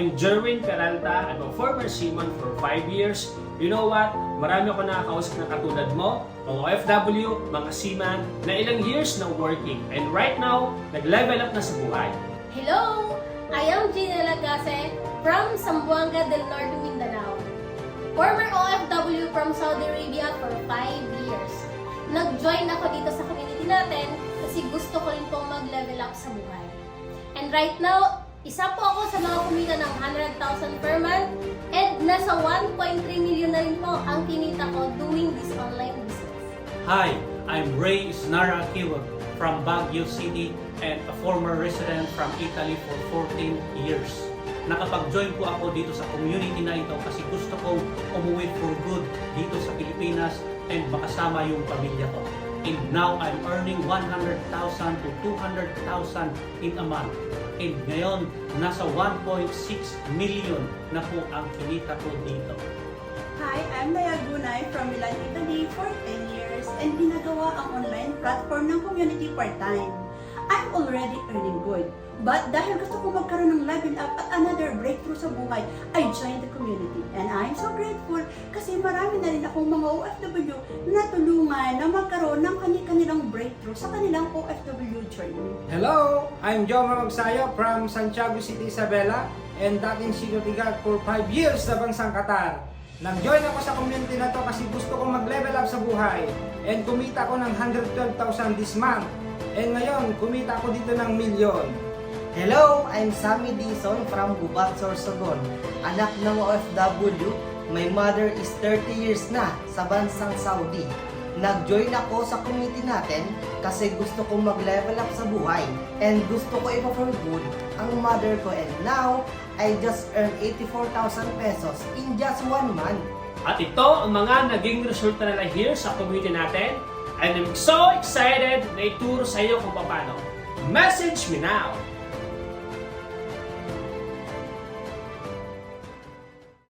I'm Jerwin Peralta. I'm a former seaman for 5 years. You know what? Marami ako nakakausap na katulad mo, mga OFW, mga seaman, na ilang years na working. And right now, nag-level up na sa buhay. Hello! I am Gina Lagase from Zamboanga del Norte, Mindanao. Former OFW from Saudi Arabia for 5 years. Nag-join ako dito sa community natin kasi gusto ko rin pong mag-level up sa buhay. And right now, isa po ako sa mga kumita ng 100,000 per month and nasa 1.3 million na rin po ang kinita ko doing this online business. Hi, I'm Ray Isnara Kiwag from Baguio City and a former resident from Italy for 14 years. Nakapag-join po ako dito sa community na ito kasi gusto kong umuwi for good dito sa Pilipinas and makasama yung pamilya ko. And now I'm earning 100,000 to 200,000 in a month. And ngayon, nasa 1.6 million na po ang kinita ko dito. Hi, I'm Naya Gunay from Milan, Italy for 10 years and ginagawa ang online platform ng community part-time. I'm already earning good. But dahil gusto ko magkaroon ng level up at another breakthrough sa buhay, I joined the community. And I'm so grateful kasi marami na rin akong mga OFW na tulungan na magkaroon ng kanilang breakthrough sa kanilang OFW journey. Hello, I'm Jomar Magsayo from Santiago City, Isabela and dating security guard for 5 years sa bansang Qatar. Nag-join ako sa community na to kasi gusto kong mag-level up sa buhay and kumita ko ng 112,000 this month. And ngayon, kumita ako dito ng milyon. Hello, I'm Sammy Dison from Gubat, Sorsogon. Anak ng OFW, my mother is 30 years na sa bansang Saudi. Nag-join ako sa community natin kasi gusto kong mag-level up sa buhay and gusto ko ipa for good ang mother ko and now I just earned 84,000 pesos in just one month. At ito ang mga naging resulta nila here sa community natin. And I'm so excited na ituro sa iyo kung paano. Message me now!